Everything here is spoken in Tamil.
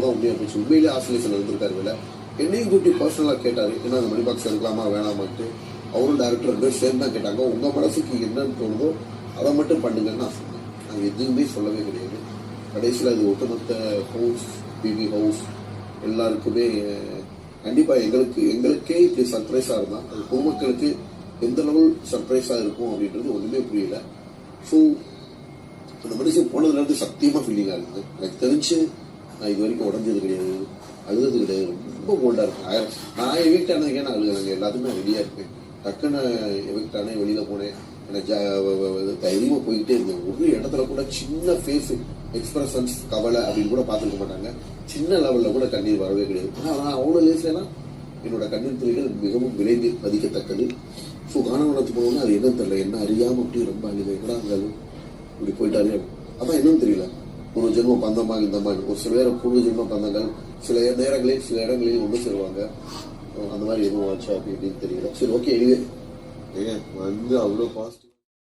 தான் உண்மையாக போச்சு. உண்மையிலே ஆசோலேஷன் இருந்திருக்காரு வேலை என்னையும் கூட்டி பர்சனலாக கேட்டார். என்ன அந்த மணி பாக்ஸ் எடுக்கலாமா வேணாமான்ட்டு. அவரும் டேரக்டர் ரெண்டு சேர்ந்து தான் கேட்டாங்க. உங்கள் மனசுக்கு என்னன்னு தோணுதோ அதை மட்டும் பண்ணுங்கன்னு நான் சொன்னேன். நாங்கள் எதுவுமே சொல்லவே கிடையாது. கடைசியில் அது ஒட்டுமொத்த ஹவுஸ் பிபி ஹவுஸ் எல்லாருக்குமே கண்டிப்பாக எங்களுக்கு எங்களுக்கே இப்படி சர்ப்ரைஸாக இருந்தால் அது பொதுமக்களுக்கு எந்த லெவல் சர்ப்ரைஸாக இருக்கும் அப்படின்றது ஒன்றுமே புரியல. ஸோ அந்த மனுஷன் போனதுலேருந்து சத்தியமாக ஃபீலிங்காக இருக்குது எனக்கு தெரிஞ்சு நான் இது வரைக்கும் உடஞ்சது கிடையாது அழுது கிடையாது. ரொம்ப கோல்டாக இருக்கேன் ஆயிரம் நான் எவிக்ட் ஆனதுக்கே நான் அழுகுறாங்க எல்லாத்துக்குமே ரெடியாக இருப்பேன். டக்குன்னு எவிக்ட் ஆனே வெளியில் போனேன். எனக்கு ஜா- தைரியமா போய்கிட்டே இருந்தேன். ஒரு இடத்துல கூட சின்ன ஃபேஸு எக்ஸ்பிரஷன்ஸ் கவலை அப்படின்னு கூட பார்த்துருக்க மாட்டாங்க. சின்ன லெவலில் கூட கண்ணீர் வரவே கிடையாது. ஆனால் நான் அவ்வளோ லேஸ்லனா என்னோட கண்ணீர் துளிகள் மிகவும் விரைந்து மதிக்கத்தக்கது ஸோ காணவனத்துக்கு போனோம்னா அது என்னன்னு தெரியல. என்ன அறியாமல் அப்படியே ரொம்ப அழுது கூட அங்கே இப்படி போயிட்டாலே அதான் என்னன்னு தெரியல. ஒரு ஜென்மம் பந்தமாக இந்த மாதிரி. ஒரு சில பேர் பூர்வ ஜென்ம பந்தங்கள் சில நேரங்களில் சில இடங்களில் ஒன்று சேருவாங்க. அந்த மாதிரி எதுவும் ஆச்சா அப்படி இப்படின்னு தெரியல. சரி ஓகே எனிவே ஏங்க வந்து அவ்வளோ பாசிட்டிவ்